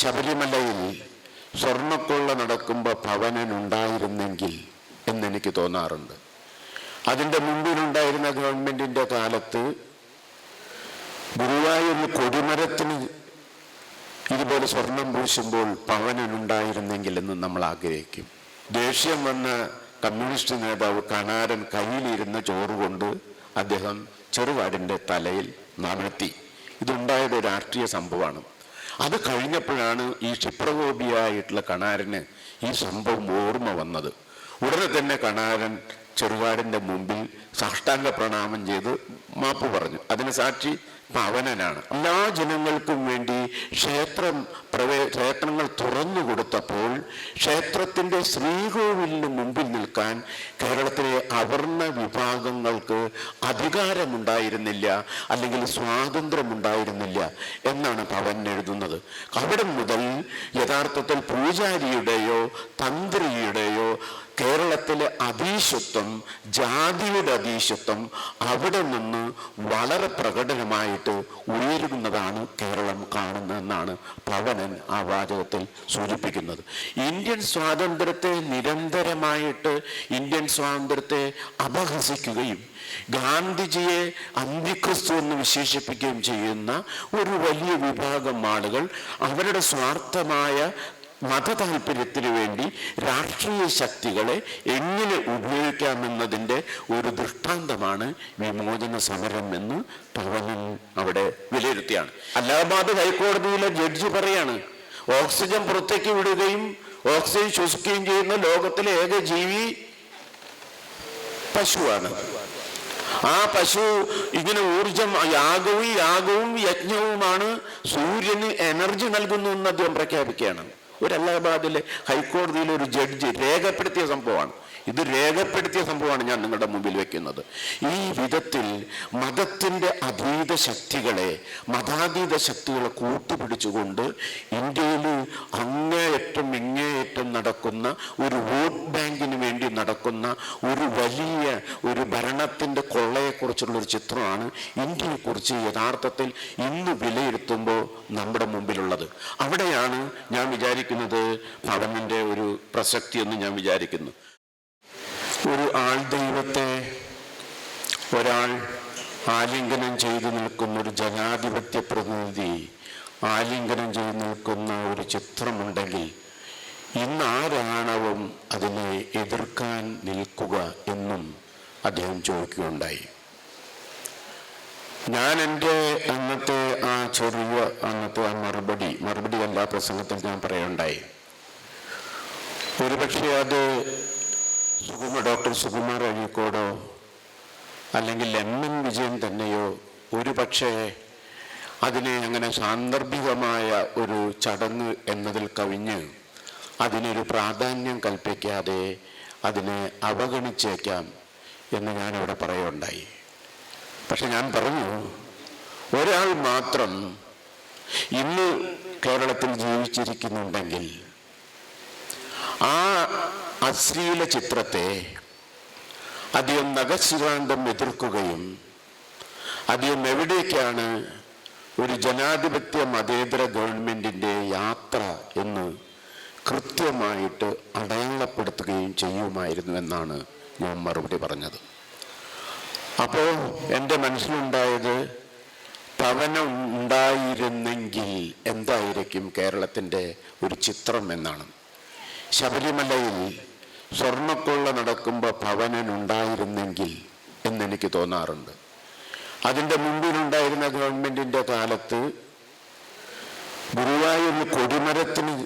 ശബരിമലയിൽ സ്വർണക്കൊള്ള നടക്കുമ്പോൾ ഭവനനുണ്ടായിരുന്നെങ്കിൽ എന്നെനിക്ക് തോന്നാറുണ്ട്. അതിന്റെ മുമ്പിലുണ്ടായിരുന്ന ഗവൺമെന്റിന്റെ കാലത്ത് ഗുരുവായൂർ കൊടിമരത്തിന് ഇതുപോലെ സ്വർണം പൂശുമ്പോൾ പവനനുണ്ടായിരുന്നെങ്കിൽ എന്ന് നമ്മൾ ആഗ്രഹിക്കും. ദേഷ്യം വന്ന കമ്മ്യൂണിസ്റ്റ് നേതാവ് കണാരൻ കയ്യിലിരുന്ന ചോറ് കൊണ്ട് അദ്ദേഹം ചെറുവാടിന്റെ തലയിൽ നമഴ്ത്തി ഇതുണ്ടായത് രാഷ്ട്രീയ സംഭവമാണ്. അത് കഴിഞ്ഞപ്പോഴാണ് ഈ ക്ഷിപ്രകോപിയായിട്ടുള്ള കണാരന് ഈ സംഭവം ഓർമ്മ വന്നത്. ഉടനെ തന്നെ കണാരൻ ചെറുകാടിന്റെ മുമ്പിൽ സാഷ്ടാംഗ പ്രണാമം ചെയ്ത് മാപ്പ് പറഞ്ഞു. അതിന് സാക്ഷി പവനനാണ്. എല്ലാ ജനങ്ങൾക്കും വേണ്ടി ക്ഷേത്രം പ്രവേ ക്ഷേത്രങ്ങൾ തുറന്നു കൊടുത്തപ്പോൾ ക്ഷേത്രത്തിന്റെ ശ്രീകോവിലിന് നിൽക്കാൻ കേരളത്തിലെ അവർണ വിഭാഗങ്ങൾക്ക് അധികാരമുണ്ടായിരുന്നില്ല അല്ലെങ്കിൽ സ്വാതന്ത്ര്യമുണ്ടായിരുന്നില്ല എന്നാണ് പവൻ എഴുതുന്നത്. അവിടെ മുതൽ യഥാർത്ഥത്തിൽ പൂജാരിയുടെയോ തന്ത്രിയുടെയോ കേരളത്തിലെ അതീശത്വം ജാതിയുടെ അതീശത്വം അവിടെ നിന്ന് വളരെ പ്രകടനമായിട്ട് ഉയരുന്നതാണ് കേരളം കാണുന്നതെന്നാണ് പവനൻ ആ വാചകത്തിൽ സൂചിപ്പിക്കുന്നത്. ഇന്ത്യൻ സ്വാതന്ത്ര്യത്തെ നിരന്തരമായിട്ട് ഇന്ത്യൻ സ്വാതന്ത്ര്യത്തെ അപഹസിക്കുകയും ഗാന്ധിജിയെ അന്തിക്രിസ്തു എന്ന് വിശേഷിപ്പിക്കുകയും ചെയ്യുന്ന ഒരു വലിയ വിഭാഗം ആളുകൾ അവരുടെ സ്വാർത്ഥമായ മത താല്പര്യത്തിന് വേണ്ടി രാഷ്ട്രീയ ശക്തികളെ എങ്ങനെ ഉപയോഗിക്കാമെന്നതിന്റെ ഒരു ദൃഷ്ടാന്തമാണ് വിമോചന സമരം എന്ന് പവനൻ അവിടെ വിലയിരുത്തിയാണ്. അലഹബാദ് ഹൈക്കോടതിയിലെ ജഡ്ജി പറയാണ് ഓക്സിജൻ പുറത്തേക്ക് വിടുകയും ഓക്സിജൻ ശ്വസിക്കുകയും ചെയ്യുന്ന ലോകത്തിലെ ഏക ജീവി പശുവാണ്. ആ പശു ഇങ്ങനെ ഊർജം യാഗവും യാഗവും യജ്ഞവുമാണ് സൂര്യന് എനർജി നൽകുന്നു എന്ന് അദ്ദേഹം പ്രഖ്യാപിക്കുകയാണ്. ഒരു അലഹബാദിലെ ഹൈക്കോടതിയിലെ ഒരു ജഡ്ജി രേഖപ്പെടുത്തിയ സംഭവമാണ്. ഇത് രേഖപ്പെടുത്തിയ സംഭവമാണ് ഞാൻ നിങ്ങളുടെ മുമ്പിൽ വെക്കുന്നത്. ഈ വിധത്തിൽ മതത്തിന്റെ അതീത ശക്തികളെ മതാതീത ശക്തികളെ കൂട്ടുപിടിച്ചുകൊണ്ട് ഇന്ത്യയിൽ അങ്ങേയറ്റം ഇങ്ങേയറ്റം നടക്കുന്ന ഒരു വോട്ട് ബാങ്കിന് വേണ്ടി നടക്കുന്ന ഒരു വലിയ ഒരു ഭരണത്തിന്റെ കൊള്ളയെക്കുറിച്ചുള്ള ഒരു ചിത്രമാണ് ഇന്ത്യയെക്കുറിച്ച് യഥാർത്ഥത്തിൽ ഇന്ന് വിലയിരുത്തുമ്പോൾ നമ്മുടെ മുമ്പിലുള്ളത്. അവിടെയാണ് ഞാൻ വിചാരിക്കുന്നത് പവനിന്റെ ഒരു പ്രസക്തി എന്ന് ഞാൻ വിചാരിക്കുന്നു. ഒരു ആൾ ദൈവത്തെ ഒരാൾ ആലിംഗനം ചെയ്തു നിൽക്കുന്ന ഒരു ജനാധിപത്യ പ്രതിനിധി ആലിംഗനം ചെയ്തു നിൽക്കുന്ന ഒരു ചിത്രമുണ്ടെങ്കിൽ ഇന്ന് ആരാണവും അതിനെ എതിർക്കാൻ നിൽക്കുക എന്നും അദ്ദേഹം ചോദിക്കുകയുണ്ടായി. ഞാൻ എന്റെ അന്നത്തെ ആ ചെറിയ അന്നത്തെ ആ മറുപടി മറുപടി എല്ലാ പ്രസംഗത്തിൽ ഞാൻ പറയുണ്ടായി ഒരുപക്ഷെ അത് സുകുമ ഡോക്ടർ സുകുമാർ അഴീക്കോടോ? അല്ലെങ്കിൽ എം എൻ വിജയൻ തന്നെയോ? ഒരു പക്ഷേ അതിനെ അങ്ങനെ സാന്ദർഭികമായ ഒരു ചടങ്ങ് എന്നതിൽ കവിഞ്ഞ് അതിനൊരു പ്രാധാന്യം കൽപ്പിക്കാതെ അതിനെ അവഗണിച്ചേക്കാം എന്ന് ഞാനിവിടെ പറയുകയുണ്ടായി. പക്ഷെ ഞാൻ പറഞ്ഞു ഒരാൾ മാത്രം ഇന്ന് കേരളത്തിൽ ജീവിച്ചിരിക്കുന്നുണ്ടെങ്കിൽ ആ അശ്ലീല ചിത്രത്തെ അധികം നഖശിരാന്തം എതിർക്കുകയും അധികം എവിടേക്കാണ് ഒരു ജനാധിപത്യ മതേതര ഗവൺമെന്റിന്റെ യാത്ര എന്ന് കൃത്യമായിട്ട് അടയാളപ്പെടുത്തുകയും ചെയ്യുമായിരുന്നു എന്നാണ് ഞാൻ മറുപടി പറഞ്ഞത്. അപ്പോൾ എന്റെ മനസ്സിലുണ്ടായത് പവനം ഉണ്ടായിരുന്നെങ്കിൽ എന്തായിരിക്കും കേരളത്തിന്റെ ഒരു ചിത്രം എന്നാണ്. ശബരിമലയിൽ സ്വർണക്കൊള്ള നടക്കുമ്പോൾ ഭവനനുണ്ടായിരുന്നെങ്കിൽ എന്നെനിക്ക് തോന്നാറുണ്ട്. അതിന്റെ മുമ്പിലുണ്ടായിരുന്ന ഗവൺമെന്റിന്റെ കാലത്ത് ഗുരുവായൂർ കൊടിമരത്തിന്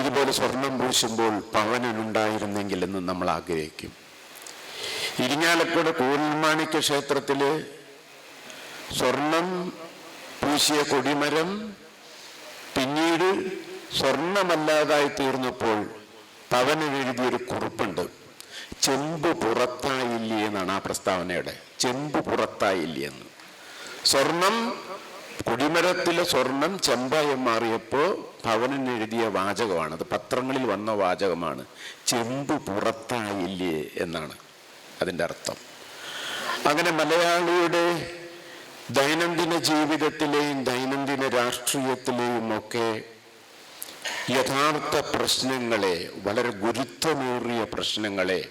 ഇതുപോലെ സ്വർണം പൂശുമ്പോൾ പവനനുണ്ടായിരുന്നെങ്കിൽ എന്ന് നമ്മൾ ആഗ്രഹിക്കും. ഇരിഞ്ഞാലക്കുട കൂർമാണിക്യ ക്ഷേത്രത്തിൽ സ്വർണം പൂശിയ കൊടിമരം പിന്നീട് സ്വർണമല്ലാതായി തീർന്നപ്പോൾ പവനൻ എഴുതിയൊരു കുറിപ്പുണ്ട്. ചെമ്പ് പുറത്തായില്ലേ എന്നാണ് ആ പ്രസ്താവനയുടെ. ചെമ്പ് പുറത്തായില്ലേ എന്ന്. സ്വർണം കൊടിമരത്തിലെ സ്വർണം ചെമ്പായി മാറിയപ്പോൾ പവനൻ എഴുതിയ വാചകമാണ്. അത് പത്രങ്ങളിൽ വന്ന വാചകമാണ്. ചെമ്പ് പുറത്തായില്ലേ എന്നാണ് അതിന്റെ അർത്ഥം. അങ്ങനെ മലയാളിയുടെ ദൈനംദിന ജീവിതത്തിലെയും ദൈനംദിന രാഷ്ട്രീയത്തിലെയും ഒക്കെ യഥാർത്ഥ പ്രശ്നങ്ങളെ വളരെ ഗുരുത്വമേറിയ പ്രശ്നങ്ങളെ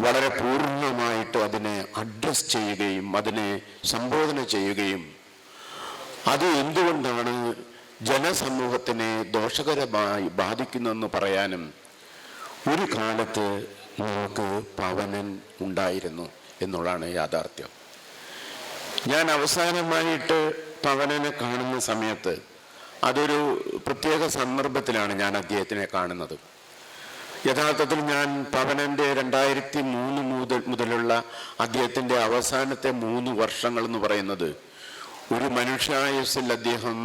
വളരെ പൂർണമായിട്ട് അതിനെ അഡ്രസ് ചെയ്യുകയും അതിനെ സംബോധന ചെയ്യുകയും അത് എന്തുകൊണ്ടാണ് ജനസമൂഹത്തിനെ ദോഷകരമായി ബാധിക്കുന്നതെന്ന് പറയാനും ഒരു കാലത്ത് നമുക്ക് പവനൻ ഉണ്ടായിരുന്നു എന്നുള്ളതാണ് യാഥാർത്ഥ്യം. ഞാൻ അവസാനമായിട്ട് പവനനെ കാണുന്ന സമയത്ത് അതൊരു പ്രത്യേക സന്ദർഭത്തിലാണ് ഞാൻ അദ്ദേഹത്തിനെ കാണുന്നത്. യഥാർത്ഥത്തിൽ ഞാൻ പവനന്റെ രണ്ടായിരത്തി മൂന്ന് മുതൽ മുതലുള്ള അദ്ദേഹത്തിന്റെ അവസാനത്തെ മൂന്ന് വർഷങ്ങൾ എന്ന് പറയുന്നത് ഒരു മനുഷ്യായുസിൽ അദ്ദേഹം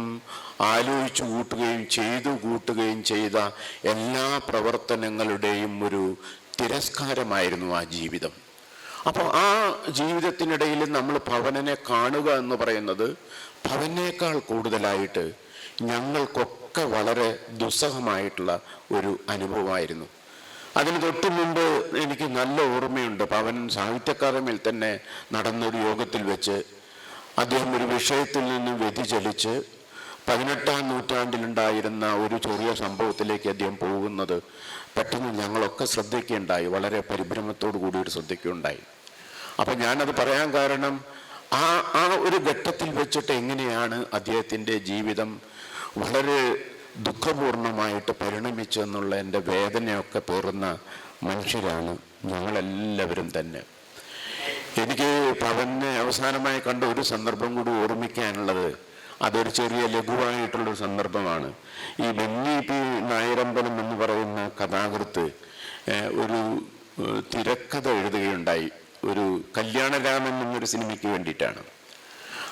ആലോചിച്ചു കൂട്ടുകയും ചെയ്തു കൂട്ടുകയും ചെയ്ത എല്ലാ പ്രവർത്തനങ്ങളുടെയും ഒരു തിരസ്കാരമായിരുന്നു ആ ജീവിതം. അപ്പോൾ ആ ജീവിതത്തിനിടയിൽ നമ്മൾ ഭവനനെ കാണുക എന്ന് പറയുന്നത് ഭവനേക്കാൾ കൂടുതലായിട്ട് ഞങ്ങൾക്കൊക്കെ വളരെ ദുസ്സഹമായിട്ടുള്ള ഒരു അനുഭവമായിരുന്നു. അതിന് തൊട്ടു മുമ്പ് എനിക്ക് നല്ല ഓർമ്മയുണ്ട്. പവൻ സാഹിത്യ അക്കാദമിയിൽ തന്നെ നടന്നൊരു യോഗത്തിൽ വെച്ച് അദ്ദേഹം ഒരു വിഷയത്തിൽ നിന്ന് വ്യതിചലിച്ച് പതിനെട്ടാം നൂറ്റാണ്ടിലുണ്ടായിരുന്ന ഒരു ചെറിയ സംഭവത്തിലേക്ക് അദ്ദേഹം പോകുന്നത് പെട്ടെന്ന് ഞങ്ങളൊക്കെ ശ്രദ്ധിക്കുകയുണ്ടായി. വളരെ പരിഭ്രമത്തോടു കൂടിയിട്ട് ശ്രദ്ധിക്കുകയുണ്ടായി. അപ്പം ഞാനത് പറയാൻ കാരണം ആ ആ ഒരു ഘട്ടത്തിൽ വെച്ചിട്ട് എങ്ങനെയാണ് അദ്ദേഹത്തിന്റെ ജീവിതം വളരെ ദുഃഖപൂർണമായിട്ട് പരിണമിച്ചു എന്നുള്ള എന്റെ വേദനയൊക്കെ പേറുന്ന മനുഷ്യരാണ് ഞങ്ങളെല്ലാവരും തന്നെ. എനിക്ക് പവനെ അവസാനമായി കണ്ട ഒരു സന്ദർഭം കൂടി ഓർമ്മിക്കാനുള്ളത് അതൊരു ചെറിയ ലഘുവായിട്ടുള്ളൊരു സന്ദർഭമാണ്. ഈ ബെന്നി പി നായരമ്പലം എന്ന് പറയുന്ന കഥാകൃത്ത് ഒരു തിരക്കഥ എഴുതുകയുണ്ടായി. ഒരു കല്യാണരാമൻ എന്നൊരു സിനിമയ്ക്ക് വേണ്ടിയിട്ടാണ്.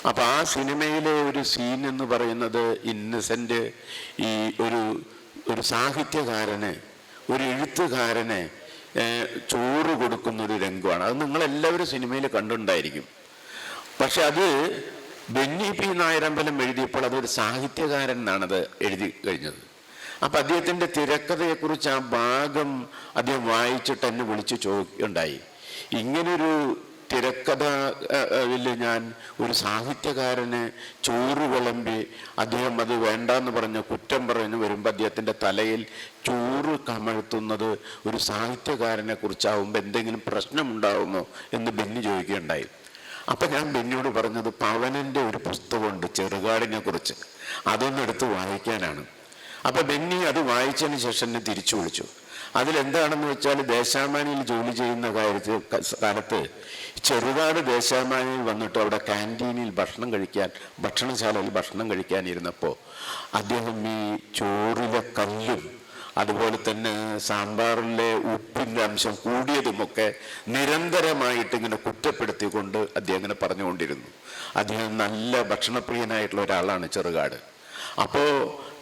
അപ്പൊ ആ സിനിമയിലെ ഒരു സീൻ എന്ന് പറയുന്നത് ഇന്നസെന്റ് ഈ ഒരു ഒരു സാഹിത്യകാരന് ഒരു എഴുത്തുകാരന് ചോറ് കൊടുക്കുന്ന ഒരു രംഗമാണ്. അത് നിങ്ങളെല്ലാവരും സിനിമയിൽ കണ്ടുണ്ടായിരിക്കും പക്ഷെ അത് ബെന്നി പി നായരമ്പലം എഴുതിയപ്പോൾ അതൊരു സാഹിത്യകാരൻ എന്നാണ് അത് എഴുതി കഴിഞ്ഞത്. അപ്പൊ അദ്ദേഹത്തിന്റെ തിരക്കഥയെക്കുറിച്ച് ആ ഭാഗം അദ്ദേഹം വായിച്ചിട്ട് എന്നെ വിളിച്ച് ചോദിക്കുകയുണ്ടായി. ഇങ്ങനൊരു തിരക്കഥ ഞാൻ ഒരു സാഹിത്യകാരനെ ചോറ് വിളമ്പി അദ്ദേഹം അത് വേണ്ടാന്ന് പറഞ്ഞ് കുറ്റം പറഞ്ഞ് വരുമ്പോൾ അദ്ദേഹത്തിന്റെ തലയിൽ ചോറ് കമഴ്ത്തുന്നത് ഒരു സാഹിത്യകാരനെ കുറിച്ചാവുമ്പോൾ എന്തെങ്കിലും പ്രശ്നമുണ്ടാകുമോ എന്ന് ബെന്നി ചോദിക്കുകയുണ്ടായി. അപ്പൊ ഞാൻ ബെന്നിയോട് പറഞ്ഞത് പവനന്റെ ഒരു പുസ്തകമുണ്ട് ചെറുകാടിനെ കുറിച്ച്. അതൊന്നെടുത്ത് വായിക്കാനാണ്. അപ്പൊ ബെന്നി അത് വായിച്ചതിന് ശേഷം എന്നെ തിരിച്ചു വിളിച്ചു. അതിലെന്താണെന്ന് വെച്ചാൽ ദേശാമാനിയിൽ ജോലി ചെയ്യുന്ന കാര്യത്തിൽ കാലത്ത് ചെറുപാട് ദേശാമാനിയിൽ വന്നിട്ട് അവിടെ ക്യാന്റീനിൽ ഭക്ഷണം കഴിക്കാൻ ഭക്ഷണശാലയിൽ ഭക്ഷണം കഴിക്കാനിരുന്നപ്പോൾ അദ്ദേഹം ഈ ചോറിലെ കല്ലും അതുപോലെ തന്നെ സാമ്പാറിലെ ഉപ്പിന്റെ അംശം കൂടിയതുമൊക്കെ നിരന്തരമായിട്ട് ഇങ്ങനെ കുറ്റപ്പെടുത്തിക്കൊണ്ട് അദ്ദേഹം ഇങ്ങനെ പറഞ്ഞുകൊണ്ടിരുന്നു. അദ്ദേഹം നല്ല ഭക്ഷണപ്രിയനായിട്ടുള്ള ഒരാളാണ് ചെറുകാട്. അപ്പോൾ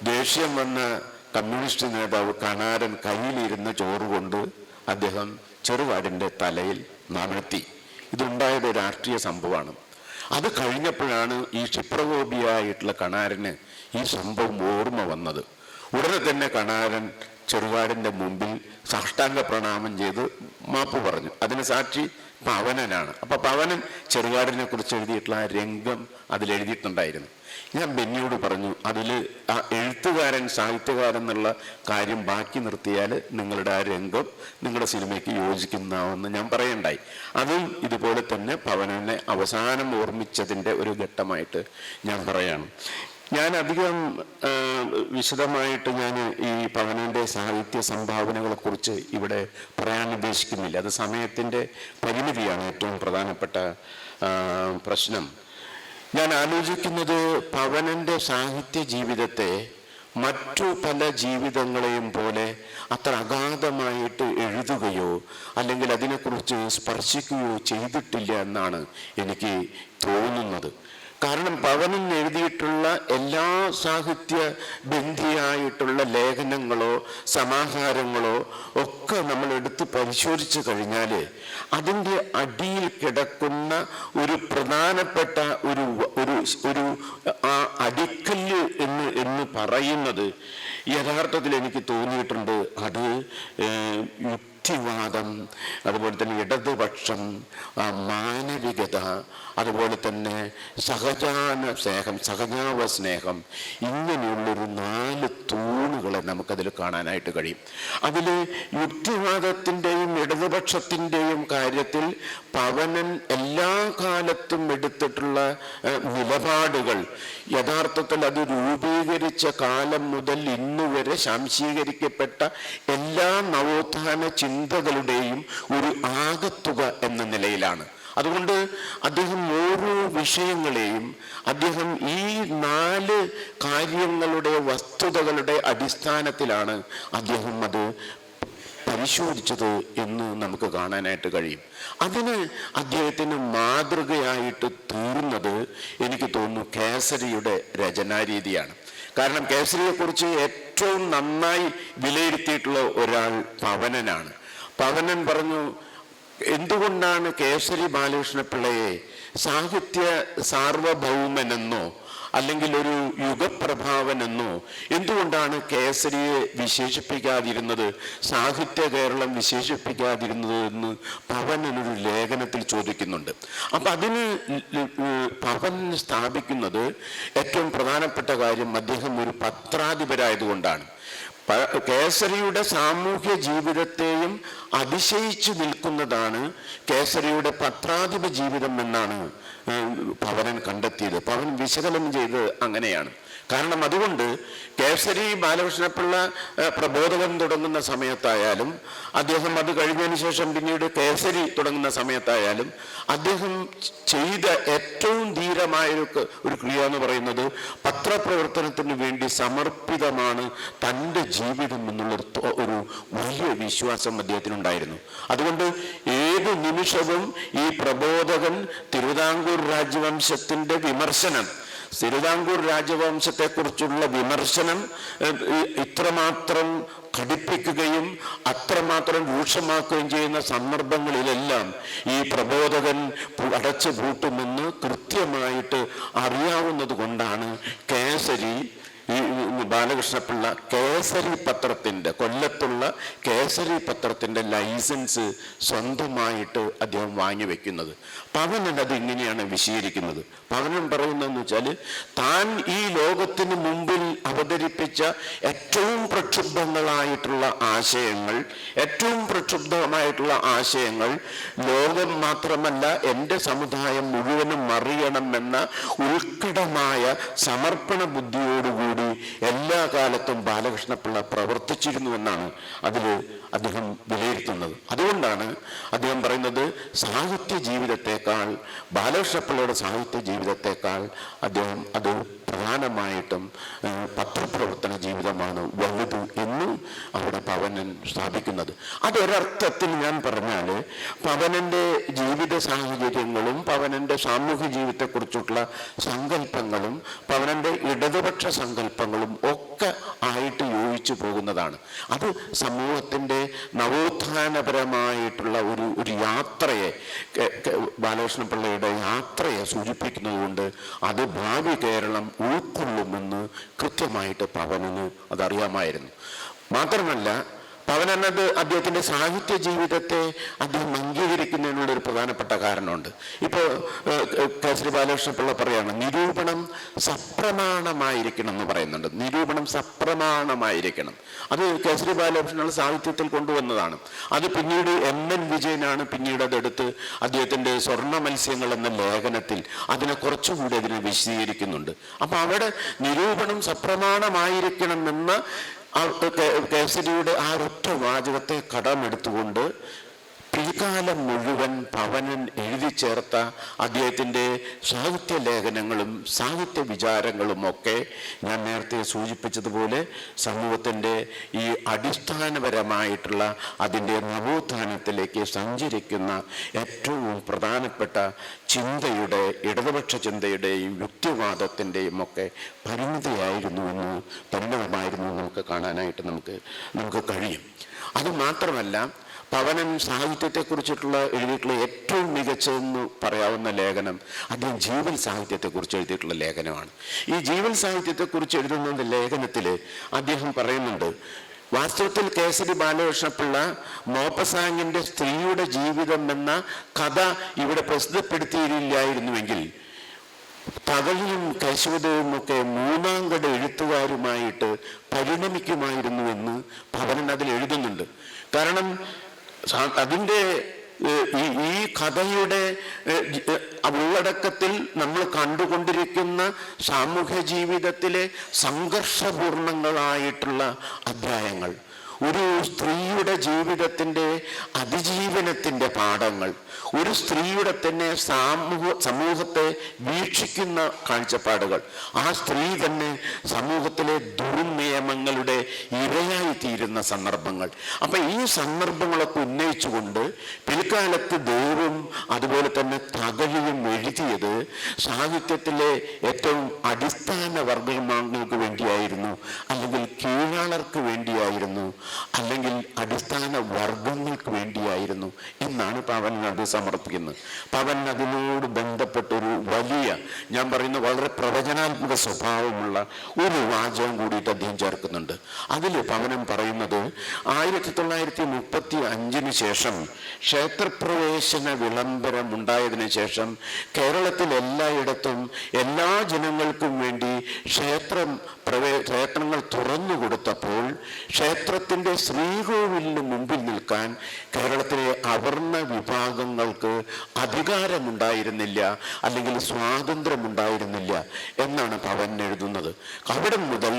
ദേഷ്യം വന്ന കമ്മ്യൂണിസ്റ്റ് നേതാവ് കണാരൻ കയ്യിലിരുന്ന ചോറുകൊണ്ട് അദ്ദേഹം ചെറുവാടിന്റെ തലയിൽ നമഴ്ത്തി ഇതുണ്ടായത് രാഷ്ട്രീയ സംഭവമാണ്. അത് കഴിഞ്ഞപ്പോഴാണ് ഈ ക്ഷിപ്രകോപിയായിട്ടുള്ള കണാരന് ഈ സംഭവം ഓർമ്മ വന്നത്. ഉടനെ തന്നെ കണാരൻ ചെറുവാടിന്റെ മുമ്പിൽ സാഷ്ടാംഗ പ്രണാമം ചെയ്ത് മാപ്പ് പറഞ്ഞു. അതിന് സാക്ഷി പവനനാണ്. അപ്പോൾ പവനൻ ചെറുകാടിനെ കുറിച്ച് എഴുതിയിട്ടുള്ള ആ രംഗം അതിൽ എഴുതിയിട്ടുണ്ടായിരുന്നു ഞാൻ ബെന്നിയോട് പറഞ്ഞു അതിൽ ആ എഴുത്തുകാരൻ സാഹിത്യകാരൻ എന്നുള്ള കാര്യം ബാക്കി നിർത്തിയാൽ നിങ്ങളുടെ ആ രംഗം നിങ്ങളുടെ സിനിമയ്ക്ക് യോജിക്കുന്നതാവെന്ന് ഞാൻ പറയണ്ടായി. അതും ഇതുപോലെ തന്നെ പവനനെ അവസാനം ഓർമ്മിച്ചതിന്റെ ഒരു ഘട്ടമായിട്ട് ഞാൻ പറയാണ്. ഞാൻ അധികം വിശദമായിട്ട് ഞാൻ ഈ പവനന്റെ സാഹിത്യ സംഭാവനകളെക്കുറിച്ച് ഇവിടെ പറയാൻ ഉദ്ദേശിക്കുന്നില്ല. അത് സമയത്തിന്റെ പരിമിതിയാണ് ഏറ്റവും പ്രധാനപ്പെട്ട പ്രശ്നം. ഞാൻ ആലോചിക്കുന്നത് പവനന്റെ സാഹിത്യ ജീവിതത്തെ മറ്റു പല ജീവിതങ്ങളെയും പോലെ അത്ര അഗാധമായിട്ട് എഴുതുകയോ അല്ലെങ്കിൽ അതിനെക്കുറിച്ച് സ്പർശിക്കുകയോ ചെയ്തിട്ടില്ല എന്നാണ് എനിക്ക് തോന്നുന്നത്. കാരണം പവനൻ എഴുതിയിട്ടുള്ള എല്ലാ സാഹിത്യ ബന്ധിയായിട്ടുള്ള ലേഖനങ്ങളോ സമാഹാരങ്ങളോ ഒക്കെ നമ്മൾ എടുത്ത് പരിശോധിച്ചു കഴിഞ്ഞാൽ അതിന്റെ അടിയിൽ കിടക്കുന്ന ഒരു പ്രധാനപ്പെട്ട ഒരു ഒരു ഒരു ആ അടിക്കല്ല് എന്ന് എന്ന് പറയുന്നത് യഥാർത്ഥത്തിൽ എനിക്ക് തോന്നിയിട്ടുണ്ട്. അത് യുക്തിവാദം അതുപോലെ തന്നെ ഇടതുപക്ഷം മാനവികത അതുപോലെ തന്നെ സഹജാന സ്നേഹം സഹജാവ സ്നേഹം ഇങ്ങനെയുള്ളൊരു നാല് തൂണുകളെ നമുക്കതിൽ കാണാനായിട്ട് കഴിയും. അതിൽ യുക്തിവാദത്തിന്റെയും ഇടതുപക്ഷത്തിന്റെയും കാര്യത്തിൽ പവനൻ എല്ലാ കാലത്തും എടുത്തിട്ടുള്ള നിലപാടുകൾ. യഥാർത്ഥത്തിൽ അത് രൂപീകരിച്ച കാലം മുതൽ ഇന്നുവരെ ശാംശീകരിക്കപ്പെട്ട എല്ലാ നവോത്ഥാന ചിന്തകളുടെയും ഒരു ആകത്തുക എന്ന നിലയിലാണ്. അതുകൊണ്ട് അദ്ദേഹം ഓരോ വിഷയങ്ങളെയും അദ്ദേഹം ഈ നാല് കാര്യങ്ങളുടെ വസ്തുതകളുടെ അടിസ്ഥാനത്തിലാണ് അദ്ദേഹം അത് പരിശോധിച്ചത് എന്ന് നമുക്ക് കാണാനായിട്ട് കഴിയും. അതിന് അദ്ദേഹത്തിന് മാതൃകയായിട്ട് തീർന്നത് എനിക്ക് തോന്നുന്നു കേസരിയുടെ രചനാരീതിയാണ്. കാരണം കേസരിയെക്കുറിച്ച് ഏറ്റവും നന്നായി വിലയിരുത്തിയിട്ടുള്ള ഒരാൾ പവനനാണ്. പവനൻ പറഞ്ഞു എന്തുകൊണ്ടാണ് കേസരി ബാലകൃഷ്ണ പിള്ളയെ സാഹിത്യ സാർവഭൗമനെന്നോ അല്ലെങ്കിൽ ഒരു യുഗപ്രഭാവനെന്നോ എന്തുകൊണ്ടാണ് കേസരിയെ വിശേഷിപ്പിക്കാതിരുന്നത് സാഹിത്യ കേരളം വിശേഷിപ്പിക്കാതിരുന്നത് എന്ന് പവൻ എന്നൊരു ലേഖനത്തിൽ ചോദിക്കുന്നുണ്ട്. അപ്പം അതിന് പവൻ സ്ഥാപിക്കുന്നത് ഏറ്റവും പ്രധാനപ്പെട്ട കാര്യം അദ്ദേഹം ഒരു പത്രാധിപരായതുകൊണ്ടാണ്. കേസരിയുടെ സാമൂഹ്യ ജീവിതത്തെയും അതിശയിച്ചു നിൽക്കുന്നതാണ് കേസരിയുടെ പത്രാധിപ ജീവിതം എന്നാണ് പവനൻ കണ്ടെത്തിയത്. പവൻ വിശകലനം ചെയ്ത് അങ്ങനെയാണ്. കാരണം അതുകൊണ്ട് കേസരി ബാലകൃഷ്ണപിള്ള പ്രബോധകം തുടങ്ങുന്ന സമയത്തായാലും അദ്ദേഹം അത് കഴിഞ്ഞതിന് ശേഷം പിന്നീട് കേസരി തുടങ്ങുന്ന സമയത്തായാലും അദ്ദേഹം ചെയ്ത ഏറ്റവും ധീരമായ ഒരു ക്രിയ എന്ന് പറയുന്നത് പത്രപ്രവർത്തനത്തിന് വേണ്ടി സമർപ്പിതമാണ് തന്റെ ജീവിതം എന്നുള്ളൊരു ഒരു വലിയ വിശ്വാസം അദ്ദേഹത്തിനുണ്ടായിരുന്നു. അതുകൊണ്ട് ഏത് നിമിഷവും ഈ പ്രബോധകൻ തിരുവിതാംകൂർ രാജവംശത്തിന്റെ വിമർശനം തിരുവിതാംകൂർ രാജവംശത്തെക്കുറിച്ചുള്ള വിമർശനം ഇത്രമാത്രം ഘടിപ്പിക്കുകയും അത്രമാത്രം രൂക്ഷമാക്കുകയും ചെയ്യുന്ന സന്ദർഭങ്ങളിലെല്ലാം ഈ പ്രബോധകൻ അടച്ചു പൂട്ടുമെന്ന് കൃത്യമായിട്ട് അറിയാവുന്നത് കൊണ്ടാണ് കേസരി ഈ ബാലകൃഷ്ണപിള്ള കേസരി പത്രത്തിന്റെ കൊല്ലത്തുള്ള കേസരി പത്രത്തിന്റെ ലൈസൻസ് സ്വന്തമായിട്ട് അദ്ദേഹം വാങ്ങി വെക്കുന്നത്. അത് ഇങ്ങനെയാണ് വിശീകരിക്കുന്നത്. പവനൻ പറയുന്നതെന്ന് വെച്ചാൽ താൻ ഈ ലോകത്തിന് മുമ്പിൽ അവതരിപ്പിച്ച ഏറ്റവും പ്രക്ഷുബ്ധങ്ങളായിട്ടുള്ള ആശയങ്ങൾ ഏറ്റവും പ്രക്ഷുബ്ധമായിട്ടുള്ള ആശയങ്ങൾ ലോകം മാത്രമല്ല എന്റെ സമുദായം മുഴുവനും അറിയണമെന്ന ഉത്കടമായ സമർപ്പണ ബുദ്ധിയോടുകൂടി എല്ലാ കാലത്തും ബാലകൃഷ്ണപിള്ള പ്രവർത്തിച്ചിരുന്നു എന്നാണ് അതിൽ അദ്ദേഹം വിലയിരുത്തുന്നത്. അതുകൊണ്ടാണ് അദ്ദേഹം പറയുന്നത് സാഹിത്യ ജീവിതത്തെക്കാൾ ബാലകൃഷ്ണപ്പിള്ളയുടെ സാഹിത്യ ജീവിതത്തെക്കാൾ അദ്ദേഹം അത് പ്രധാനമായിട്ടും പത്രപ്രവർത്തന ജീവിതമാണ് വലുത് എന്ന് അവിടെ പവനൻ സ്ഥാപിക്കുന്നത്. അതൊരർത്ഥത്തിൽ ഞാൻ പറഞ്ഞാൽ പവനന്റെ ജീവിത സാഹചര്യങ്ങളും പവനന്റെ സാമൂഹ്യ ജീവിതത്തെക്കുറിച്ചുള്ള സങ്കല്പങ്ങളും പവനന്റെ ഇടതുപക്ഷ സങ്കല്പങ്ങളും ഒക്കെ ആയിട്ട് യോജിച്ചു പോകുന്നതാണ്. അത് സമൂഹത്തിന്റെ നവോത്ഥാനപരമായിട്ടുള്ള ഒരു ഒരു യാത്രയെ കെ- കെ- ബാലകൃഷ്ണ പിള്ളയുടെ യാത്രയെ സൂചിപ്പിക്കുന്നതുകൊണ്ട് അത് ഭാവി കേരളം ഉൾക്കൊള്ളുമെന്ന് കൃത്യമായിട്ട് പവനന് അതറിയാമായിരുന്നു. മാത്രമല്ല പവനൻ എന്നത് അദ്ദേഹത്തിന്റെ സാഹിത്യ ജീവിതത്തെ അദ്ദേഹം അംഗീകരിക്കുന്നതിനുള്ള ഒരു പ്രധാനപ്പെട്ട കാരണമുണ്ട്. ഇപ്പോൾ ശ്രീ ബാലകൃഷ്ണ പിള്ള പറയാണ് നിരൂപണം സപ്രമാണമായിരിക്കണം എന്ന് പറയുന്നുണ്ട്. നിരൂപണം സപ്രമാണമായിരിക്കണം. അത് കേസരി ബാലകൃഷ്ണൻ സാഹിത്യത്തിൽ കൊണ്ടുവന്നതാണ്. അത് പിന്നീട് എം എൻ വിജയനാണ് പിന്നീട് അതെടുത്ത് അദ്ദേഹത്തിന്റെ സ്വർണ മത്സ്യങ്ങൾ എന്ന ലേഖനത്തിൽ അതിനെ കുറച്ചുകൂടി അതിനെ വിശദീകരിക്കുന്നുണ്ട്. അപ്പോൾ അവിടെ നിരൂപണം സപ്രമാണമായിരിക്കണം എന്ന കേ- കേസരിയുടെ ആ ഒറ്റ വാചകത്തെ കടമെടുത്തുകൊണ്ട് പിൽക്കാലം മുഴുവൻ ഭവനൻ എഴുതി ചേർത്ത അദ്ദേഹത്തിന്റെ സാഹിത്യ ലേഖനങ്ങളും സാഹിത്യ വിചാരങ്ങളും ഒക്കെ ഞാൻ നേരത്തെ സൂചിപ്പിച്ചതുപോലെ സമൂഹത്തിന്റെ ഈ അടിസ്ഥാനപരമായിട്ടുള്ള അതിന്റെ നവോത്ഥാനത്തിലേക്ക് സഞ്ചരിക്കുന്ന ഏറ്റവും പ്രധാനപ്പെട്ട ചിന്തയുടെ ഇടതുപക്ഷ ചിന്തയുടെയും യുക്തിവാദത്തിന്റെയും ഒക്കെ പരിമിതിയായിരുന്നു എന്ന് പരിണതമായിരുന്നു നമുക്ക് കാണാനായിട്ട് നമുക്ക് നമുക്ക് കഴിയും. അത് മാത്രമല്ല പവനൻ സാഹിത്യത്തെക്കുറിച്ചിട്ടുള്ള എഴുതിയിട്ടുള്ള ഏറ്റവും മികച്ചതെന്ന് പറയാവുന്ന ലേഖനം അദ്ദേഹം ജീവൻ സാഹിത്യത്തെക്കുറിച്ച് എഴുതിയിട്ടുള്ള ലേഖനമാണ്. ഈ ജീവൻ സാഹിത്യത്തെക്കുറിച്ച് എഴുതുന്ന ലേഖനത്തിൽ അദ്ദേഹം പറയുന്നുണ്ട് വാസ്തവത്തിൽ കേസരി ബാലകൃഷ്ണപിള്ള മോപ്പസാങ്ങിന്റെ സ്ത്രീയുടെ ജീവിതം എന്ന കഥ ഇവിടെ പ്രസിദ്ധപ്പെടുത്തിയില്ലായിരുന്നുവെങ്കിൽ തകഴിയും കേശവദേവും ഒക്കെ മൂന്നാം കട എഴുത്തുകാരുമായിട്ട് പരിണമിക്കുമായിരുന്നുവെന്ന് ഭവനൻ അതിൽ എഴുതുന്നുണ്ട് കാരണം സാ- അതിന്റെ ഈ കഥയുടെ ഉള്ളടക്കത്തിൽ നമ്മൾ കണ്ടുകൊണ്ടിരിക്കുന്ന സാമൂഹ്യ ജീവിതത്തിലെ സംഘർഷപൂർണങ്ങളായിട്ടുള്ള അധ്യായങ്ങൾ. ഒരു സ്ത്രീയുടെ ജീവിതത്തിന്റെ അതിജീവനത്തിന്റെ പാഠങ്ങൾ ഒരു സ്ത്രീയുടെ തന്നെ സാമൂഹ സമൂഹത്തെ വീക്ഷിക്കുന്ന കാഴ്ചപ്പാടുകൾ ആ സ്ത്രീ തന്നെ സമൂഹത്തിലെ ദുർനിയമങ്ങളുടെ ഇരയായി തീരുന്ന സന്ദർഭങ്ങൾ. അപ്പം ഈ സന്ദർഭങ്ങളൊക്കെ ഉന്നയിച്ചുകൊണ്ട് പിൽക്കാലത്ത് ദൈവം അതുപോലെ തന്നെ തകഴിയും എഴുതിയത് സാഹിത്യത്തിലെ ഏറ്റവും അടിസ്ഥാന വർഗങ്ങൾക്ക് വേണ്ടിയായിരുന്നു അല്ലെങ്കിൽ കീഴാളർക്ക് വേണ്ടിയായിരുന്നു അല്ലെങ്കിൽ അടിസ്ഥാന വർഗങ്ങൾക്ക് വേണ്ടിയായിരുന്നു എന്നാണ് പവൻ അത് സമർപ്പിക്കുന്നത്. പവൻ അതിനോട് ബന്ധപ്പെട്ടൊരു വലിയ ഞാൻ പറയുന്ന വളരെ പ്രവചനാത്മക സ്വഭാവമുള്ള ഒരു വാചകം കൂടിയിട്ട് അദ്ദേഹം ചേർക്കുന്നുണ്ട്. അതിൽ പവനം പറയുന്നത് ആയിരത്തി തൊള്ളായിരത്തി മുപ്പത്തി അഞ്ചിന് ശേഷം ക്ഷേത്രപ്രവേശന വിളംബരം ഉണ്ടായതിന് ശേഷം കേരളത്തിൽ എല്ലായിടത്തും എല്ലാ ജനങ്ങൾക്കും വേണ്ടി ക്ഷേത്രം പ്രവേ ക്ഷേത്രങ്ങൾ തുറന്നു കൊടുത്തപ്പോൾ ക്ഷേത്രത്തിന്റെ ശ്രീകോവിലിന് മുമ്പിൽ നിൽക്കാൻ കേരളത്തിലെ അവർണ വിഭാഗങ്ങൾക്ക് അധികാരമുണ്ടായിരുന്നില്ല അല്ലെങ്കിൽ സ്വാതന്ത്ര്യമുണ്ടായിരുന്നില്ല എന്നാണ് പവൻ എഴുതുന്നത്. അവിടെ മുതൽ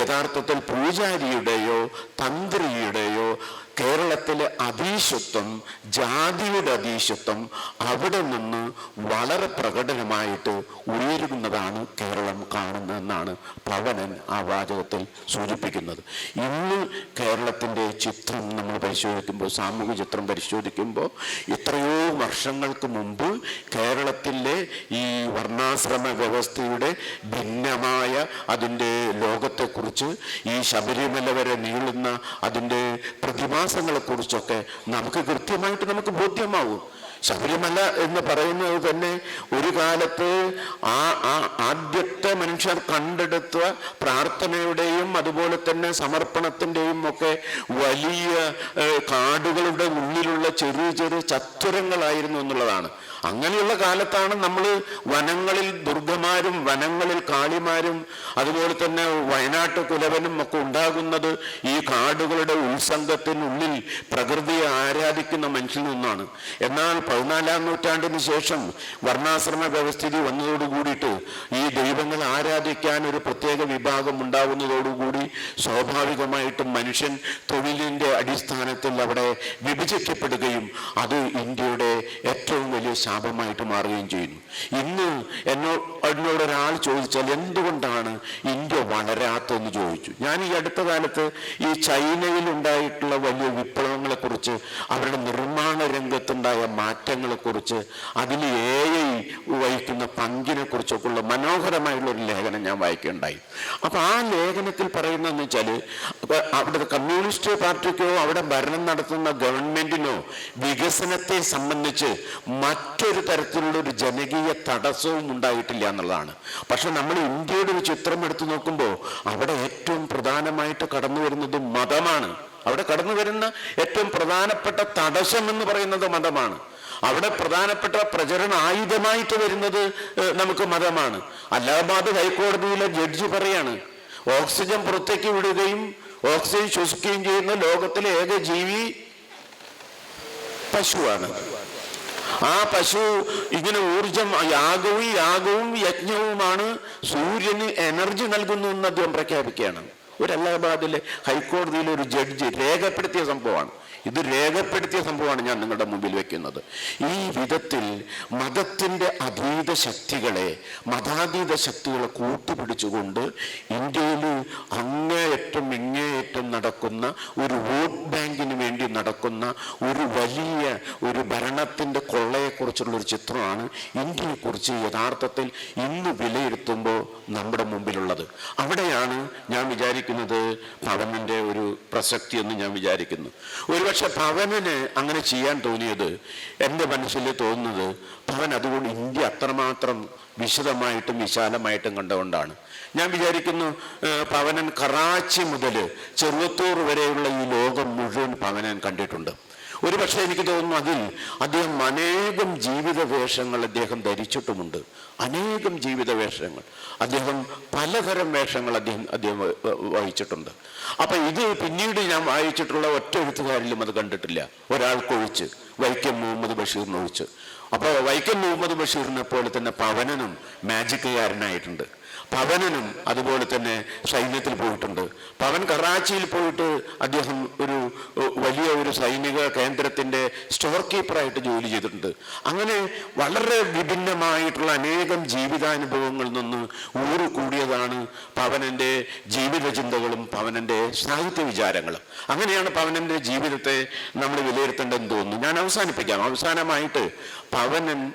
യഥാർത്ഥത്തിൽ പൂജാരിയുടെയോ തന്ത്രിയുടെയോ കേരളത്തിലെ അതീശത്വം ജാതിയുടെ അതീശത്വം അവിടെ നിന്ന് വളരെ പ്രകടനമായിട്ട് ഉയരുന്നതാണ് കേരളം കാണുന്നതെന്നാണ് പവനൻ ആ വാചകത്തിൽ സൂചിപ്പിക്കുന്നത്. ഇന്ന് കേരളത്തിന്റെ ചിത്രം നമ്മൾ പരിശോധിക്കുമ്പോൾ സാമൂഹ്യ ചിത്രം പരിശോധിക്കുമ്പോൾ എത്രയോ വർഷങ്ങൾക്ക് മുമ്പ് കേരളത്തിലെ ഈ വർണാശ്രമ വ്യവസ്ഥയുടെ ഭിന്നമായ അതിന്റെ ലോകത്തെക്കുറിച്ച് ഈ ശബരിമല വരെ നീളുന്ന അതിന്റെ പ്രതിഭാസങ്ങളെക്കുറിച്ചൊക്കെ നമുക്ക് കൃത്യമായിട്ട് നമുക്ക് ബോധ്യമാവും. ശബരിമല എന്ന് പറയുന്നത് തന്നെ ഒരു കാലത്ത് ആ ആ ആദ്യത്തെ മനുഷ്യർ കണ്ടെടുത്ത പ്രാർത്ഥനയുടെയും അതുപോലെ തന്നെ സമർപ്പണത്തിന്റെയും ഒക്കെ വലിയ കാടുകളുടെ ഉള്ളിലുള്ള ചെറിയ ചെറിയ ചത്തുരങ്ങളായിരുന്നു എന്നുള്ളതാണ്. അങ്ങനെയുള്ള കാലത്താണ് നമ്മൾ വനങ്ങളിൽ ദുർഗമാരും വനങ്ങളിൽ കാളിമാരും അതുപോലെ തന്നെ വയനാട്ട് കുലവനും ഒക്കെ ഉണ്ടാകുന്നത് ഈ കാടുകളുടെ ഉത്സംഗത്തിനുള്ളിൽ പ്രകൃതിയെ ആരാധിക്കുന്ന മനുഷ്യനിൽ നിന്നാണ് എന്നാൽ പതിനാലാം നൂറ്റാണ്ടിന് ശേഷം വർണാശ്രമ വ്യവസ്ഥിതി വന്നതോടുകൂടിയിട്ട് ഈ ദൈവങ്ങൾ ആരാധിക്കാൻ ഒരു പ്രത്യേക വിഭാഗം ഉണ്ടാകുന്നതോടുകൂടി സ്വാഭാവികമായിട്ടും മനുഷ്യൻ തൊഴിലിന്റെ അടിസ്ഥാനത്തിൽ അവിടെ വിഭജിക്കപ്പെടുകയും അത് ഇന്ത്യയുടെ ഏറ്റവും വലിയ ശാപമായിട്ട് മാറുകയും ചെയ്യുന്നു. ഇന്ന് എന്നോ എന്നോട് ഒരാൾ ചോദിച്ചാൽ എന്തുകൊണ്ടാണ് ഇന്ത്യ വളരാത്തതെന്ന് ചോദിച്ചു. ഞാൻ ഈ അടുത്ത കാലത്ത് ഈ ചൈനയിൽ ഉണ്ടായിട്ടുള്ള വലിയ വിപ്ലവങ്ങളെ കുറിച്ച് അവരുടെ നിർമ്മാണ രംഗത്തുണ്ടായ മാറ്റങ്ങളെ കുറിച്ച് അതിൽ എ വഹിക്കുന്ന പങ്കിനെ കുറിച്ചൊക്കെ ഉള്ള മനോഹരമായുള്ള ഒരു ലേഖനം ഞാൻ വായിക്കുകയുണ്ടായി. അപ്പൊ ആ ലേഖനത്തിൽ പറയുന്നതെന്ന് വെച്ചാൽ അവിടുത്തെ കമ്മ്യൂണിസ്റ്റ് പാർട്ടിക്കോ അവിടെ ഭരണം നടത്തുന്ന ഗവൺമെന്റിനോ വികസനത്തെ സംബന്ധിച്ച് മറ്റൊരു തരത്തിലുള്ള ഒരു ജനകീയ തടസ്സവും ഉണ്ടായിട്ടില്ല എന്നുള്ളതാണ്. പക്ഷെ നമ്മൾ ഇന്ത്യയുടെ ഒരു ചിത്രം എടുത്തു നോക്കുമ്പോൾ അവിടെ ഏറ്റവും പ്രധാനമായിട്ട് കടന്നു വരുന്നത് മതമാണ്. അവിടെ കടന്നു വരുന്ന ഏറ്റവും പ്രധാനപ്പെട്ട തടസ്സം എന്ന് പറയുന്നത് മതമാണ്. അവിടെ പ്രധാനപ്പെട്ട പ്രചരണ ആയുധമായിട്ട് വരുന്നത് നമുക്ക് മതമാണ്. അലഹബാദ് ഹൈക്കോടതിയിലെ ജഡ്ജി പറയാണ് ഓക്സിജൻ പുറത്തേക്ക് വിടുകയും ഓക്സിജൻ ശ്വസിക്കുകയും ചെയ്യുന്ന ലോകത്തിലെ ഏക ജീവി പശുവാണ്. ആ പശു ഇങ്ങനെ ഊർജം യാഗവും യാഗവും യജ്ഞവുമാണ് സൂര്യന് എനർജി നൽകുന്നു എന്ന് അദ്ദേഹം പ്രഖ്യാപിക്കുകയാണ്. ഒരു അലഹബാദിലെ ഹൈക്കോടതിയിലെ ഒരു ജഡ്ജി രേഖപ്പെടുത്തിയ സംഭവമാണ്. ഇത് രേഖപ്പെടുത്തിയ സംഭവമാണ് ഞാൻ നിങ്ങളുടെ മുമ്പിൽ വെക്കുന്നത്. ഈ വിധത്തിൽ മതത്തിന്റെ അതീത ശക്തികളെ മതാതീത ശക്തികളെ കൂട്ടുപിടിച്ചുകൊണ്ട് ഇന്ത്യയിൽ അങ്ങേയറ്റം ഇങ്ങേയറ്റം നടക്കുന്ന ഒരു വോട്ട് ബാങ്കിന് വേണ്ടി നടക്കുന്ന ഒരു വലിയ ഒരു ഭരണത്തിന്റെ കൊള്ളയെക്കുറിച്ചുള്ള ഒരു ചിത്രമാണ് ഇന്ത്യയെക്കുറിച്ച് യഥാർത്ഥത്തിൽ ഇന്ന് വിലയിരുത്തുമ്പോൾ നമ്മുടെ മുമ്പിലുള്ളത്. അവിടെയാണ് ഞാൻ വിചാരിക്കുന്നത് പവനിന്റെ ഒരു പ്രസക്തി എന്ന് ഞാൻ വിചാരിക്കുന്നു. ഒരുപക്ഷെ പവനന് അങ്ങനെ ചെയ്യാൻ തോന്നിയത് എന്റെ മനസ്സിൽ തോന്നുന്നത് പവൻ അതുകൊണ്ട് ഇന്ത്യ അത്രമാത്രം വിശദമായിട്ടും വിശാലമായിട്ടും കണ്ടുകൊണ്ടാണ് ഞാൻ വിചാരിക്കുന്നു പവനൻ കറാച്ചി മുതൽ ചെറുവത്തൂർ വരെയുള്ള ഈ ലോകം മുഴുവൻ പവനൻ കണ്ടിട്ടുണ്ട്. ഒരു പക്ഷേ എനിക്ക് തോന്നുന്നു അതിൽ അദ്ദേഹം അനേകം ജീവിത വേഷങ്ങൾ അദ്ദേഹം ധരിച്ചിട്ടുമുണ്ട്. അനേകം ജീവിത വേഷങ്ങൾ അദ്ദേഹം പലതരം വേഷങ്ങൾ അദ്ദേഹം അദ്ദേഹം വായിച്ചിട്ടുണ്ട്. അപ്പൊ ഇത് പിന്നീട് ഞാൻ വായിച്ചിട്ടുള്ള ഒറ്റ എഴുത്തുകാരിലും അത് കണ്ടിട്ടില്ല. ഒരാൾക്കൊഴിച്ച് വൈക്കം മുഹമ്മദ് ബഷീറിനൊഴിച്ച്. അപ്പോൾ വൈക്കം മുഹമ്മദ് ബഷീറിനെ പോലെ തന്നെ പവനനും മാജിക്കുകാരനായിട്ടുണ്ട് പവനനും അതുപോലെ തന്നെ സൈന്യത്തിൽ പോയിട്ടുണ്ട്. പവൻ കറാച്ചിയിൽ പോയിട്ട് അദ്ദേഹം ഒരു വലിയ ഒരു സൈനിക കേന്ദ്രത്തിന്റെ സ്റ്റോർ കീപ്പറായിട്ട് ജോലി ചെയ്തിട്ടുണ്ട്. അങ്ങനെ വളരെ വിഭിന്നമായിട്ടുള്ള അനേകം ജീവിതാനുഭവങ്ങളിൽ നിന്ന് ഊറി കൂടിയതാണ് പവനന്റെ ജീവിത ചിന്തകളും പവനന്റെ സാഹിത്യ വിചാരങ്ങളും അങ്ങനെയാണ് പവനന്റെ ജീവിതത്തെ നമ്മൾ വിലയിരുത്തേണ്ടതെന്ന് തോന്നുന്നു. ഞാൻ അവസാനിപ്പിക്കാം. അവസാനമായിട്ട് പവനൻ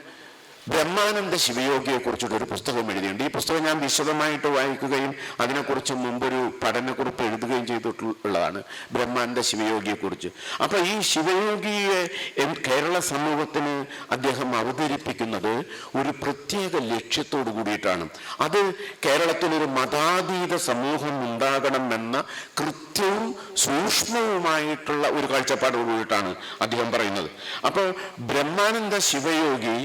ബ്രഹ്മാനന്ദ ശിവയോഗിയെ കുറിച്ചിട്ട് ഒരു പുസ്തകം എഴുതിയിട്ടുണ്ട്. ഈ പുസ്തകം ഞാൻ വിശദമായിട്ട് വായിക്കുകയും അതിനെക്കുറിച്ച് മുമ്പൊരു പഠനക്കുറിപ്പ് എഴുതുകയും ചെയ്തിട്ടുള്ളതാണ് ബ്രഹ്മാനന്ദ ശിവയോഗിയെക്കുറിച്ച്. അപ്പോൾ ഈ ശിവയോഗിയെ കേരള സമൂഹത്തിന് അദ്ദേഹം അവതരിപ്പിക്കുന്നത് ഒരു പ്രത്യേക ലക്ഷ്യത്തോടു കൂടിയിട്ടാണ്. അത് കേരളത്തിലൊരു മതാതീത സമൂഹം ഉണ്ടാകണം എന്ന കൃത്യവും സൂക്ഷ്മവുമായിട്ടുള്ള ഒരു കാഴ്ചപ്പാടോടുകൂടിയിട്ടാണ് അദ്ദേഹം പറയുന്നത്. അപ്പോൾ ബ്രഹ്മാനന്ദ ശിവയോഗി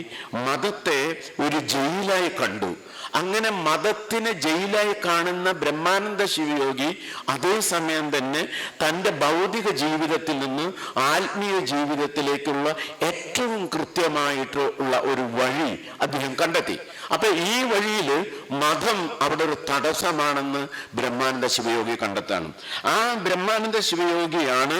മതത്തെ ഒരു ജയിലായി കണ്ടു. അങ്ങനെ മതത്തിനെ ജയിലായി കാണുന്ന ബ്രഹ്മാനന്ദ ശിവയോഗി അതേസമയം തന്നെ തന്റെ ഭൗതിക ജീവിതത്തിൽ നിന്ന് ആത്മീയ ജീവിതത്തിലേക്കുള്ള ഏറ്റവും കൃത്യമായിട്ടുള്ള ഒരു വഴി അദ്ദേഹം കണ്ടെത്തി. അപ്പൊ ഈ വഴിയിൽ മതം അവിടെ ഒരു തടസ്സമാണെന്ന് ബ്രഹ്മാനന്ദ ശിവയോഗി കണ്ടെത്താണ്. ആ ബ്രഹ്മാനന്ദ ശിവയോഗിയാണ്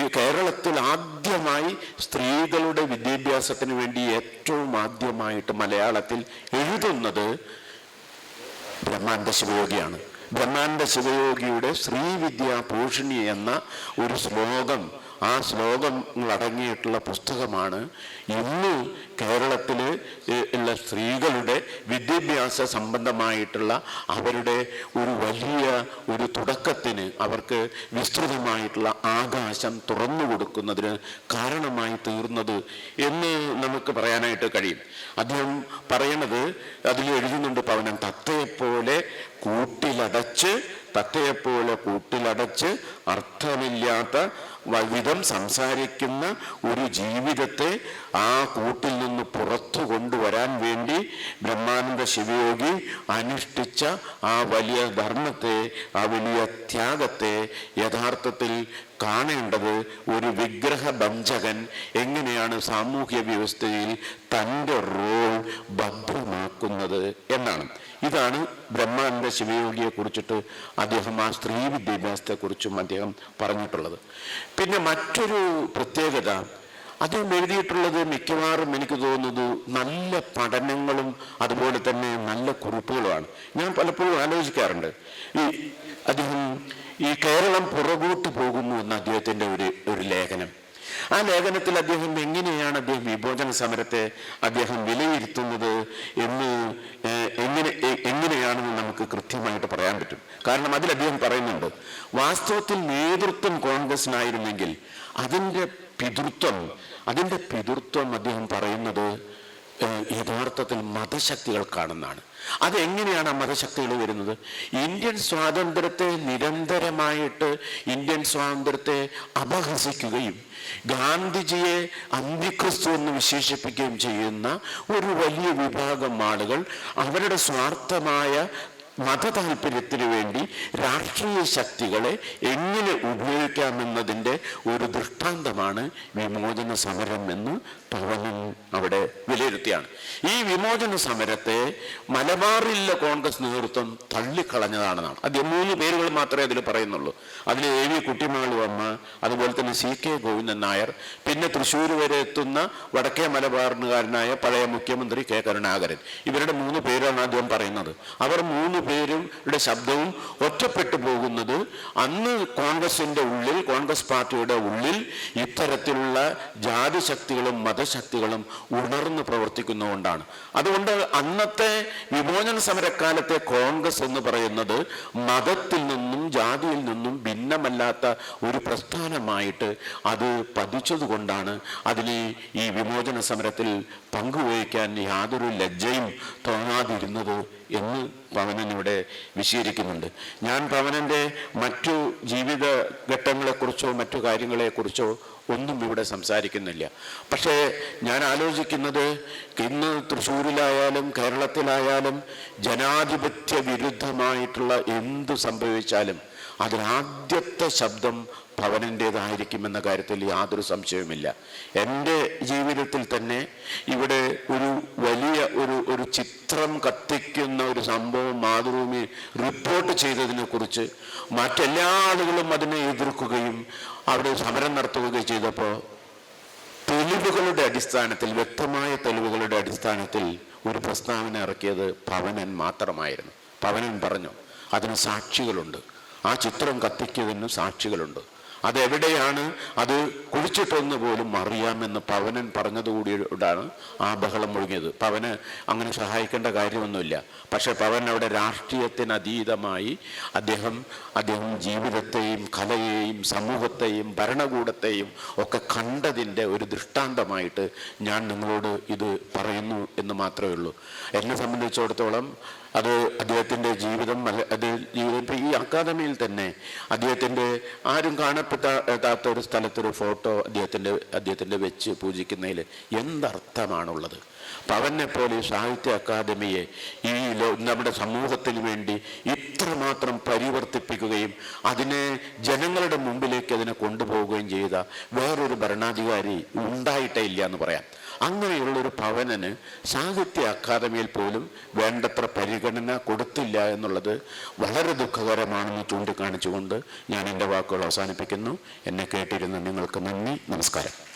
ഈ കേരളത്തിൽ ആദ്യമായി സ്ത്രീകളുടെ വിദ്യാഭ്യാസത്തിന് വേണ്ടി ഏറ്റവും ആദ്യമായിട്ട് മലയാളത്തിൽ എഴുതുന്നത് ബ്രഹ്മാനന്ദ ശിവയോഗിയാണ്. ബ്രഹ്മാനന്ദ ശിവയോഗിയുടെ ശ്രീവിദ്യ പോഷിണി എന്ന ഒരു ശ്ലോകം ആ ശ്ലോകങ്ങൾ അടങ്ങിയിട്ടുള്ള പുസ്തകമാണ്. ഇന്ന് കേരളത്തിൽ ഉള്ള സ്ത്രീകളുടെ വിദ്യാഭ്യാസ സംബന്ധമായിട്ടുള്ള അവരുടെ ഒരു വലിയ ഒരു തുടക്കത്തിന് അവർക്ക് വിസ്തൃതമായിട്ടുള്ള ആകാശം തുറന്നു കൊടുക്കുന്നതിന് കാരണമായി തീർന്നത് എന്ന് നമുക്ക് പറയാനായിട്ട് കഴിയും. അദ്ദേഹം പറയണത് അതിൽ എഴുതുന്നുണ്ട് പവനൻ തത്തയെപ്പോലെ കൂട്ടിലടച്ച് തത്തയെപ്പോലെ കൂട്ടിലടച്ച് അർത്ഥമില്ലാത്ത വിധം സംസാരിക്കുന്ന ഒരു ജീവിതത്തെ ആ കൂട്ടിൽ നിന്ന് പുറത്തു കൊണ്ടുവരാൻ വേണ്ടി ബ്രഹ്മാനന്ദ ശിവയോഗി അനുഷ്ഠിച്ച ആ വലിയ ധർമ്മത്തെ ആ വലിയ ത്യാഗത്തെ യഥാർത്ഥത്തിൽ കാണേണ്ടത് ഒരു വിഗ്രഹ ഭഞ്ചകൻ എങ്ങനെയാണ് സാമൂഹ്യ വ്യവസ്ഥയിൽ തന്റെ റോൾ ഭദ്രമാക്കുന്നത് എന്നാണ്. ഇതാണ് ബ്രഹ്മാനന്ദ ശിവയോഗിയെ കുറിച്ചിട്ട് അദ്ദേഹം ആ സ്ത്രീ വിദ്യാഭ്യാസത്തെ കുറിച്ചും അദ്ദേഹം പറഞ്ഞിട്ടുള്ളത്. പിന്നെ മറ്റൊരു പ്രത്യേകത അദ്ദേഹം എഴുതിയിട്ടുള്ളത് മിക്കവാറും എനിക്ക് തോന്നുന്നത് നല്ല പഠനങ്ങളും അതുപോലെ തന്നെ നല്ല കുറിപ്പുകളുമാണ്. ഞാൻ പലപ്പോഴും ആലോചിക്കാറുണ്ട്. ഈ അദ്ദേഹം ഈ കേരളം പുറകോട്ട് പോകുന്നു എന്ന അദ്ദേഹത്തിന്റെ ഒരു ഒരു ലേഖനം. ആ ലേഖനത്തിൽ അദ്ദേഹം എങ്ങനെയാണ് അദ്ദേഹം വിഭോജന സമരത്തെ അദ്ദേഹം വിലയിരുത്തുന്നത് എന്ന് എങ്ങനെ എങ്ങനെയാണെന്ന് നമുക്ക് കൃത്യമായിട്ട് പറയാൻ പറ്റും. കാരണം അതിൽ അദ്ദേഹം പറയുന്നുണ്ട് വാസ്തവത്തിൽ നേതൃത്വം കോൺഗ്രസിനായിരുന്നെങ്കിൽ അതിന്റെ പിതൃത്വം. അതിന്റെ പിതൃത്വം അദ്ദേഹം പറയുന്നത് യഥാർത്ഥത്തിൽ മതശക്തികൾക്കാണെന്നാണ് അതെങ്ങനെയാണ് ആ മതശക്തികൾ വരുന്നത്? ഇന്ത്യൻ സ്വാതന്ത്ര്യത്തെ നിരന്തരമായിട്ട് ഇന്ത്യൻ സ്വാതന്ത്ര്യത്തെ അപഹസിക്കുകയും ഗാന്ധിജിയെ അന്തിക്രിസ്തു എന്ന് വിശേഷിപ്പിക്കുകയും ചെയ്യുന്ന ഒരു വലിയ വിഭാഗം ആളുകൾ അവരുടെ സ്വാർത്ഥമായ മത താല്പര്യത്തിന് വേണ്ടി രാഷ്ട്രീയ ശക്തികളെ എങ്ങനെ ഉപയോഗിക്കാമെന്നതിന്റെ ഒരു ദൃഷ്ടാന്തമാണ് വിമോചന സമരം എന്ന് പവനൻ അവിടെ വിലയിരുത്തിയാണ്. ഈ വിമോചന സമരത്തെ മലബാറിലെ കോൺഗ്രസ് നേതൃത്വം തള്ളിക്കളഞ്ഞതാണെന്നാണ്. അദ്ദേഹം മൂന്ന് പേരുകൾ മാത്രമേ അതിൽ പറയുന്നുള്ളൂ. അതിൽ എ വി കുട്ടിമാളു അമ്മ അതുപോലെ തന്നെ സി കെ ഗോവിന്ദൻ നായർ പിന്നെ തൃശ്ശൂർ വരെ എത്തുന്ന വടക്കേ മലബാറിനുകാരനായ പഴയ മുഖ്യമന്ത്രി കെ കരുണാകരൻ. ഇവരുടെ മൂന്ന് പേരാണ് ആദ്യം പറയുന്നത്. അവർ മൂന്ന് രണ്ടുപേരുടെ ശബ്ദവും ഒറ്റപ്പെട്ടു പോകുന്നത് അന്ന് കോൺഗ്രസിന്റെ ഉള്ളിൽ കോൺഗ്രസ് പാർട്ടിയുടെ ഉള്ളിൽ ഇത്തരത്തിലുള്ള ജാതിശക്തികളും മതശക്തികളും ഉണർന്ന് പ്രവർത്തിക്കുന്നതുകൊണ്ടാണ്. അതുകൊണ്ട് അന്നത്തെ വിമോചന സമരക്കാലത്തെ കോൺഗ്രസ് എന്ന് പറയുന്നത് മതത്തിൽ നിന്നും ജാതിയിൽ നിന്നും ഭിന്നമല്ലാത്ത ഒരു പ്രസ്ഥാനമായിട്ട് അത് പതിച്ചതുകൊണ്ടാണ് അതിന് ഈ വിമോചന സമരത്തിൽ പങ്കുവഹിക്കാൻ യാതൊരു ലജ്ജയും തോന്നാതിരുന്നത് എന്ന് പവനൻ ഇവിടെ വിശീകരിക്കുന്നുണ്ട് ഞാൻ പവനന്റെ മറ്റു ജീവിത ഘട്ടങ്ങളെക്കുറിച്ചോ മറ്റു കാര്യങ്ങളെക്കുറിച്ചോ ഒന്നും ഇവിടെ സംസാരിക്കുന്നില്ല. പക്ഷേ ഞാൻ ആലോചിക്കുന്നത് ഇന്ന് തൃശ്ശൂരിലായാലും കേരളത്തിലായാലും ജനാധിപത്യ വിരുദ്ധമായിട്ടുള്ള എന്ത് സംഭവിച്ചാലും അതിലാദ്യത്തെ ശബ്ദം ഭവനന്റേതായിരിക്കുമെന്ന കാര്യത്തിൽ യാതൊരു സംശയവുമില്ല. എന്റെ ജീവിതത്തിൽ തന്നെ ഇവിടെ ഒരു വലിയ ഒരു ഒരു ചിത്രം കത്തിക്കുന്ന ഒരു സംഭവം മാതൃഭൂമി റിപ്പോർട്ട് ചെയ്തതിനെക്കുറിച്ച് മറ്റെല്ലാ ആളുകളും അതിനെ എതിർക്കുകയും അവിടെ സമരം നടത്തുകയും ചെയ്തപ്പോൾ തെളിവുകളുടെ അടിസ്ഥാനത്തിൽ വ്യക്തമായ തെളിവുകളുടെ അടിസ്ഥാനത്തിൽ ഒരു പ്രസ്താവന ഇറക്കിയത് പവനൻ മാത്രമായിരുന്നു. പവനൻ പറഞ്ഞു അതിന് സാക്ഷികളുണ്ട്. ആ ചിത്രം കത്തിക്കുന്നതിന് സാക്ഷികളുണ്ട്. അതെവിടെയാണ്? അത് കുഴിച്ചിട്ടൊന്ന് പോലും അറിയാമെന്ന് പവനൻ പറഞ്ഞതുകൂടിയാണ് ആ ബഹളം മുഴുകിയത് പവന് അങ്ങനെ സഹായിക്കേണ്ട കാര്യമൊന്നുമില്ല. പക്ഷെ പവൻ അവിടെ രാഷ്ട്രീയത്തിനതീതമായി അദ്ദേഹം അദ്ദേഹം ജീവിതത്തെയും കലയെയും സമൂഹത്തെയും ഭരണകൂടത്തെയും ഒക്കെ കണ്ടതിന്റെ ഒരു ദൃഷ്ടാന്തമായിട്ട് ഞാൻ നിങ്ങളോട് ഇത് പറയുന്നു എന്ന് മാത്രമേ ഉള്ളൂ. എന്നെ സംബന്ധിച്ചിടത്തോളം അത് അദ്ദേഹത്തിന്റെ ജീവിതം അല്ല അത് ജീവിതം ഈ അക്കാദമിയിൽ തന്നെ അദ്ദേഹത്തിന്റെ ആരും കാണപ്പെട്ടാത്ത ഒരു സ്ഥലത്തൊരു ഫോട്ടോ അദ്ദേഹത്തിന്റെ അദ്ദേഹത്തിന്റെ വെച്ച് പൂജിക്കുന്നതിൽ എന്തർത്ഥമാണുള്ളത്? പവനെ പോലെ സാഹിത്യ അക്കാദമിയെ ഈ നമ്മുടെ സമൂഹത്തിന് വേണ്ടി ഇത്രമാത്രം പരിവർത്തിപ്പിക്കുകയും അതിനെ ജനങ്ങളുടെ മുമ്പിലേക്ക് അതിനെ കൊണ്ടുപോവുകയും ചെയ്ത വേറൊരു ഭരണാധികാരി ഉണ്ടായിട്ടേ ഇല്ല എന്ന് പറയാം. അങ്ങനെയുള്ളൊരു ഭവനന് സാഹിത്യ അക്കാദമിയിൽ പോലും വേണ്ടത്ര പരിഗണന കൊടുത്തില്ല എന്നുള്ളത് വളരെ ദുഃഖകരമാണെന്ന് ചൂണ്ടിക്കാണിച്ചുകൊണ്ട് ഞാൻ എന്റെ വാക്കുകൾ അവസാനിപ്പിക്കുന്നു. എന്നെ കേട്ടിരുന്ന നിങ്ങൾക്ക് നന്ദി നമസ്കാരം.